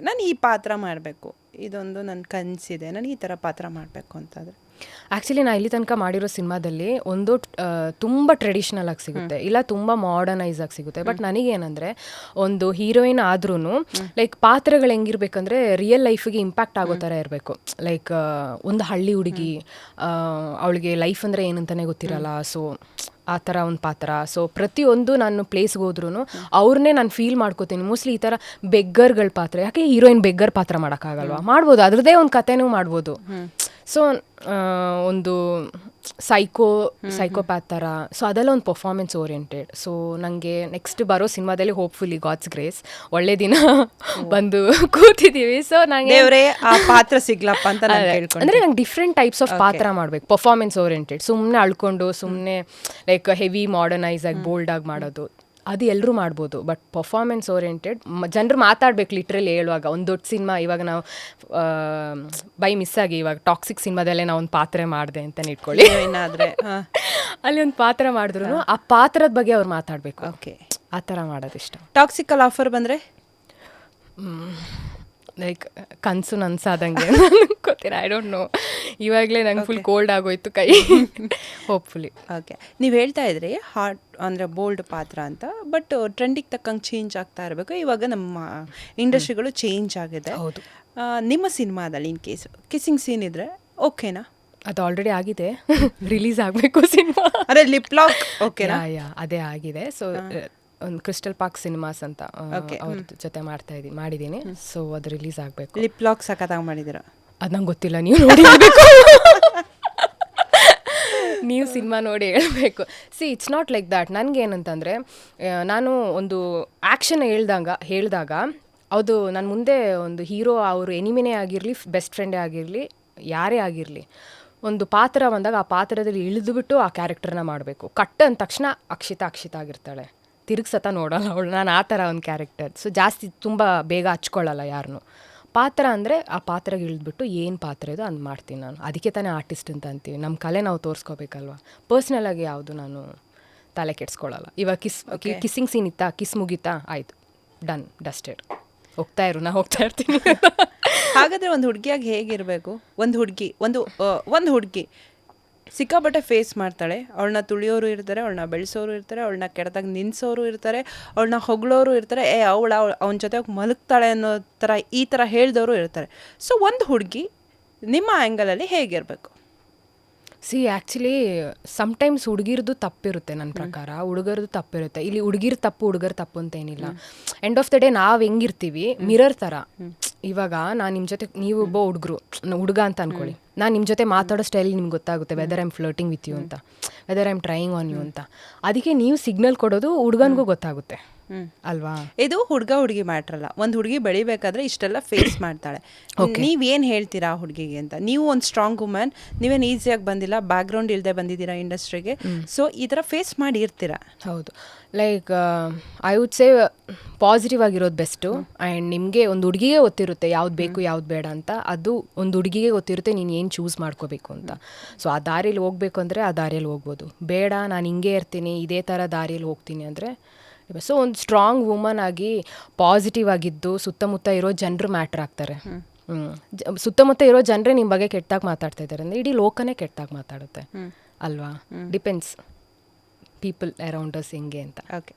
ನಾನು ಈ ಪಾತ್ರ ಮಾಡಬೇಕು. ಇದೊಂದು ನನ್ನ ಕನಸಿದೆ. ನಾನು ಈ ಥರ ಪಾತ್ರ ಮಾಡಬೇಕು ಅಂತಂದರೆ. ಆ್ಯಕ್ಚುಲಿ ನಾ ಇಲ್ಲಿ ತನಕ ಮಾಡಿರೋ ಸಿನಿಮಾದಲ್ಲಿ ಒಂದು ತುಂಬ ಟ್ರೆಡಿಷ್ನಲ್ ಆಗಿ ಸಿಗುತ್ತೆ. ಇಲ್ಲ ತುಂಬ ಮಾಡರ್ನೈಸ್ ಆಗಿ ಸಿಗುತ್ತೆ. ಬಟ್ ನನಗೇನಂದರೆ ಒಂದು ಹೀರೋಯಿನ್ ಆದ್ರೂ ಲೈಕ್ ಪಾತ್ರಗಳು ಹೆಂಗಿರ್ಬೇಕಂದ್ರೆ ರಿಯಲ್ ಲೈಫಿಗೆ ಇಂಪ್ಯಾಕ್ಟ್ ಆಗೋ ಥರ ಇರಬೇಕು. ಲೈಕ್ ಒಂದು ಹಳ್ಳಿ ಹುಡುಗಿ ಅವಳಿಗೆ ಲೈಫ್ ಅಂದರೆ ಏನಂತಾನೆ ಗೊತ್ತಿರಲ್ಲ. ಸೊ ಆ ಥರ ಒಂದು ಪಾತ್ರ. ಸೊ ಪ್ರತಿಯೊಂದು ನಾನು ಪ್ಲೇಸ್ಗೆ ಹೋದ್ರೂ ಅವ್ರನ್ನೇ ನಾನು ಫೀಲ್ ಮಾಡ್ಕೋತೀನಿ. ಮೋಸ್ಟ್ಲಿ ಈ ಥರ ಬೆಗ್ಗರ್ಗಳ ಪಾತ್ರ. ಯಾಕೆ ಹೀರೋಯಿನ್ ಬೆಗ್ಗರ್ ಪಾತ್ರ ಮಾಡೋಕ್ಕಾಗಲ್ವಾ? ಮಾಡ್ಬೋದು. ಅದ್ರದ್ದೇ ಒಂದು ಕಥೆನೂ ಮಾಡ್ಬೋದು. ಸೊ ಒಂದು ಸೈಕೋ ಸೈಕೋಪ್ಯಾತ್ ಥರ ಸೊ ಅದೆಲ್ಲ ಒಂದು ಪರ್ಫಾರ್ಮೆನ್ಸ್ ಓರಿಯೆಂಟೆಡ್ ಸೊ ನನಗೆ ನೆಕ್ಸ್ಟ್ ಬರೋ ಸಿನಿಮಾದಲ್ಲಿ ಹೋಪ್ಫುಲಿ ಗಾಡ್ಸ್ ಗ್ರೇಸ್ ಒಳ್ಳೆ ದಿನ ಬಂದು ಕೂತಿದ್ದೀವಿ ಸೊ ನನಗೆ ಪಾತ್ರ ಸಿಗ್ಲಪ್ಪ ಅಂತ ಅಂದ್ರೆ ನಂಗೆ ಡಿಫ್ರೆಂಟ್ ಟೈಪ್ಸ್ ಆಫ್ ಪಾತ್ರ ಮಾಡ್ಬೇಕು. ಪರ್ಫಾರ್ಮೆನ್ಸ್ ಓರಿಯೆಂಟೆಡ್ ಸುಮ್ಮನೆ ಅಳ್ಕೊಂಡು ಸುಮ್ಮನೆ ಲೈಕ್ ಹೆವಿ ಮಾಡರ್ನೈಸ್ ಆಗಿ ಬೋಲ್ಡ್ ಆಗಿ ಮಾಡೋದು. ಅದು ಎಲ್ಲರೂ ಮಾಡ್ಬೋದು. ಬಟ್ ಪರ್ಫಾರ್ಮೆನ್ಸ್ ಓರಿಯೆಂಟೆಡ್ ಜನರು ಮಾತಾಡ್ಬೇಕು ಲಿಟ್ರಲಿ ಹೇಳುವಾಗ. ಒಂದು ದೊಡ್ಡ ಸಿನಿಮಾ ಇವಾಗ ನಾವು ಬೈ ಮಿಸ್ ಆಗಿ ಇವಾಗ ಟಾಕ್ಸಿಕ್ ಸಿನಿಮಾದಲ್ಲೇ ನಾವು ಒಂದು ಪಾತ್ರೆ ಮಾಡಿದೆ ಅಂತ ಇಟ್ಕೊಳ್ಳಿ. ಏನಾದರೆ ಹಾಂ. ಅಲ್ಲಿ ಒಂದು ಪಾತ್ರ ಮಾಡಿದ್ರು ಆ ಪಾತ್ರದ ಬಗ್ಗೆ ಅವ್ರು ಮಾತಾಡಬೇಕು. ಓಕೆ. ಆ ಥರ ಮಾಡೋದು ಇಷ್ಟ ಟಾಕ್ಸಿಕಲ್ ಆಫರ್ ಬಂದರೆ ಲೈಕ್ ಕನಸು ನನ್ಸಾದಂಗೆ ಗೊತ್ತಿರ ಐ ಡೋಂಟ್ ನೋ ಇವಾಗಲೇ ನಂಗೆ ಫುಲ್ ಕೋಲ್ಡ್ ಆಗೋಯ್ತು ಕೈ. ಹೋಪ್ಫುಲಿ ಓಕೆ ನೀವು ಹೇಳ್ತಾ ಇದ್ರಿ ಹಾಟ್ ಅಂದರೆ ಬೋಲ್ಡ್ ಪಾತ್ರ ಅಂತ ಬಟ್ ಟ್ರೆಂಡಿಗೆ ತಕ್ಕಂಗೆ ಚೇಂಜ್ ಆಗ್ತಾ ಇರಬೇಕು. ಇವಾಗ ನಮ್ಮ ಇಂಡಸ್ಟ್ರಿಗಳು ಚೇಂಜ್ ಆಗಿದೆ. ಹೌದು. ನಿಮ್ಮ ಸಿನಿಮಾದಲ್ಲಿ ಇನ್ ಕೇಸ್ ಕಿಸ್ಸಿಂಗ್ ಸೀನ್ ಇದ್ರೆ ಓಕೆನಾ ಅದು ಆಲ್ರೆಡಿ ಆಗಿದೆ. ರಿಲೀಸ್ ಆಗಬೇಕು ಸಿನಿಮಾ. ಅರೆ ಲಿಪ್ ಲಾಕ್ ಓಕೆನಾ ಯಾ ಅದೇ ಆಗಿದೆ. ಸೊ ಒಂದು ಕ್ರಿಸ್ಟಲ್ ಪಾರ್ಕ್ ಸಿನಿಮಾಸ್ ಅಂತ ಅವ್ರ ಜೊತೆ ಮಾಡ್ತಾ ಇದ್ದೀನಿ ಮಾಡಿದ್ದೀನಿ ಸೊ ಅದು ರಿಲೀಸ್ ಆಗಬೇಕು. ಲಿಪ್ ಲಾಕ್ ಸಖತ್ತಾಗಿ ಮಾಡಿದ್ದೀರ ಅದು ನಂಗೆ ಗೊತ್ತಿಲ್ಲ, ನೀವು ನೋಡಿ ನೀವು ಸಿನಿಮಾ ನೋಡಿ ಹೇಳಬೇಕು. See it's not like that ನನಗೇನಂತಂದರೆ ನಾನು ಒಂದು ಆ್ಯಕ್ಷನ್ ಹೇಳ್ದಂಗ, ಹೇಳಿದಾಗ, ಅದು ನನ್ನ ಮುಂದೆ ಒಂದು ಹೀರೋ ಅವರು ಎನಿಮಿನೇ ಆಗಿರಲಿ ಬೆಸ್ಟ್ ಫ್ರೆಂಡೇ ಆಗಿರಲಿ, ಯಾರೇ ಆಗಿರಲಿ, ಒಂದು ಪಾತ್ರ ಬಂದಾಗ ಆ ಪಾತ್ರದಲ್ಲಿ ಇಳಿದುಬಿಟ್ಟು ಆ ಕ್ಯಾರೆಕ್ಟರ್ನ ಮಾಡಬೇಕು. ಕಟ್ ಅಂದ ತಕ್ಷಣ ಅಕ್ಷಿತ ಅಕ್ಷಿತ ಆಗಿರ್ತಾಳೆ. ತಿರುಗ್ಸತ ನೋಡೋಲ್ಲ ಅವಳು. ನಾನು ಆ ಥರ ಒಂದು ಕ್ಯಾರೆಕ್ಟರ್ ಸೊ ಜಾಸ್ತಿ ತುಂಬ ಬೇಗ ಹಚ್ಕೊಳ್ಳಲ್ಲ ಯಾರನ್ನೂ ಪಾತ್ರ ಅಂದರೆ ಆ ಪಾತ್ರಗೆ ಇಳಿದ್ಬಿಟ್ಟು ಏನು ಪಾತ್ರ ಇದು ಅದು ಮಾಡ್ತೀನಿ ನಾನು. ಅದಕ್ಕೆ ತಾನೇ ಆರ್ಟಿಸ್ಟ್ ಅಂತ ಅಂತೀವಿ. ನಮ್ಮ ಕಲೆ ನಾವು ತೋರಿಸ್ಕೋಬೇಕಲ್ವಾ? ಪರ್ಸ್ನಲ್ ಆಗಿ ಯಾವುದು ನಾನು ತಲೆ ಕೆಡಿಸ್ಕೊಳ್ಳಲ್ಲ ಇವಾಗ ಕಿಸ್ ಕಿಸ್ಸಿಂಗ್ ಸೀನ್ ಇತ್ತಾ? ಕಿಸ್ ಮುಗೀತಾ? ಆಯಿತು. ಡನ್ ಡಸ್ಟೆಡ್ ಹೋಗ್ತಾ ಇರು. ನಾ ಹೋಗ್ತಾ ಇರ್ತೀನಿ. ಹಾಗಾದ್ರೆ ಒಂದು ಹುಡುಗಿಯಾಗಿ ಹೇಗಿರಬೇಕು? ಒಂದು ಹುಡುಗಿ ಒಂದು ಒಂದು ಹುಡುಗಿ. ಸಿಕ್ಕಾಪಟ್ಟೆ ಫೇಸ್ ಮಾಡ್ತಾಳೆ. ಅವಳನ್ನ ತುಳಿಯೋರು ಇರ್ತಾರೆ ಅವಳನ್ನ ಬೆಳೆಸೋರು ಇರ್ತಾರೆ ಅವಳನ್ನ ಕೆಡ್ದಾಗ ನಿನ್ಸೋರು ಇರ್ತಾರೆ ಅವಳನ್ನ ಹೊಗಳೋರು ಇರ್ತಾರೆ. ಏ ಅವಳ ಅವನ ಜೊತೆ ಮಲಗ್ತಾಳೆ ಅನ್ನೋ ಥರ ಈ ಥರ ಹೇಳ್ದವರು ಇರ್ತಾರೆ. ಸೊ ಒಂದು ಹುಡುಗಿ ನಿಮ್ಮ ಆ್ಯಂಗಲಲ್ಲಿ ಹೇಗಿರಬೇಕು? ಸಿ ಆ್ಯಕ್ಚುಲಿ ಸಮ್ಟೈಮ್ಸ್ ಹುಡುಗಿರದು ತಪ್ಪಿರುತ್ತೆ ನನ್ನ ಪ್ರಕಾರ. ಹುಡುಗರದು ತಪ್ಪಿರುತ್ತೆ. ಇಲ್ಲಿ ಹುಡುಗಿರ್ ತಪ್ಪು ಹುಡುಗರ ತಪ್ಪು ಅಂತ ಏನಿಲ್ಲ ಎಂಡ್ ಆಫ್ ದ ಡೇ ನಾವು ಹೆಂಗಿರ್ತೀವಿ? ಮಿರರ್ ಥರ ಇವಾಗ ನಾನು ನಿಮ್ಮ ಜೊತೆ ನೀವು ಒಬ್ಬ ಹುಡುಗರು ಹುಡುಗ ಅಂತ ಅನ್ಕೊಳ್ಳಿ. ನಾನು ನಿಮ್ಮ ಜೊತೆ ಮಾತಾಡೋ ಸ್ಟೈಲ್ ನಿಮ್ಗೆ ಗೊತ್ತಾಗುತ್ತೆ whether I'm floating with you ಅಂತ whether I'm trying on you ಅಂತ. ಅದಕ್ಕೆ ನೀವು ಸಿಗ್ನಲ್ ಕೊಡೋದು ಹುಡುಗನಿಗೂ ಗೊತ್ತಾಗುತ್ತೆ. ಅಲ್ವಾ? ಇದು ಹುಡುಗ ಹುಡುಗಿ ಮ್ಯಾಟ್ರಲ್ಲ ಒಂದು ಹುಡುಗಿ ಬೆಳಿಬೇಕಾದ್ರೆ ಇಷ್ಟೆಲ್ಲ ಫೇಸ್ ಮಾಡ್ತಾಳೆ. ನೀವೇನು ಹೇಳ್ತೀರಾ ಆ ಹುಡುಗಿಗೆ ಅಂತ? ನೀವು ಒಂದು ಸ್ಟ್ರಾಂಗ್ ವುಮನ್ ನೀವೇನು ಈಸಿಯಾಗಿ ಬಂದಿಲ್ಲ ಬ್ಯಾಕ್ಗ್ರೌಂಡ್ ಇಲ್ಲದೆ ಬಂದಿದ್ದೀರಾ ಇಂಡಸ್ಟ್ರಿಗೆ ಸೊ ಈ ಥರ ಫೇಸ್ ಮಾಡಿ ಇರ್ತೀರಾ ಹೌದು like I would say positive ಆಗಿರೋದು ಬೆಸ್ಟು ಆ್ಯಂಡ್ ನಿಮಗೆ ಒಂದು ಹುಡುಗಿಗೆ ಗೊತ್ತಿರುತ್ತೆ ಯಾವ್ದು ಬೇಕು ಯಾವ್ದು ಬೇಡ ಅಂತ. ಅದು ಒಂದು ಹುಡುಗಿಗೆ ಗೊತ್ತಿರುತ್ತೆ ನೀನು ಏನು ಚೂಸ್ ಮಾಡ್ಕೋಬೇಕು ಅಂತ. ಸೊ ಆ ದಾರಿಯಲ್ಲಿ ಹೋಗ್ಬೇಕು ಅಂದರೆ ಆ ದಾರಿಯಲ್ಲಿ ಹೋಗ್ಬೋದು. ಬೇಡ ನಾನು ಹಿಂಗೆ ಇರ್ತೀನಿ ಇದೇ ಥರ ದಾರಿಯಲ್ಲಿ ಹೋಗ್ತೀನಿ ಅಂದರೆ ಸೊ ಒಂದು ಸ್ಟ್ರಾಂಗ್ ವುಮನ್ ಆಗಿ ಪಾಸಿಟಿವ್ ಆಗಿದ್ದು ಸುತ್ತಮುತ್ತ ಇರೋ ಜನರು ಮ್ಯಾಟ್ರ್ ಆಗ್ತಾರೆ. ಹ್ಮ್. ಸುತ್ತಮುತ್ತ ಇರೋ ಜನರೇ ನಿಮ್ಮ ಬಗ್ಗೆ ಕೆಟ್ಟಾಗಿ ಮಾತಾಡ್ತಾ ಇದ್ದಾರೆ ಅಂದರೆ ಇಡೀ ಲೋಕನೇ ಕೆಟ್ಟಾಗಿ ಮಾತಾಡುತ್ತೆ. ಅಲ್ವಾ? ಡಿಪೆಂಡ್ಸ್ ಪೀಪಲ್ ಅರೌಂಡ್ ಅಸ್ ಹೆಂಗೆ ಅಂತ. ಓಕೆ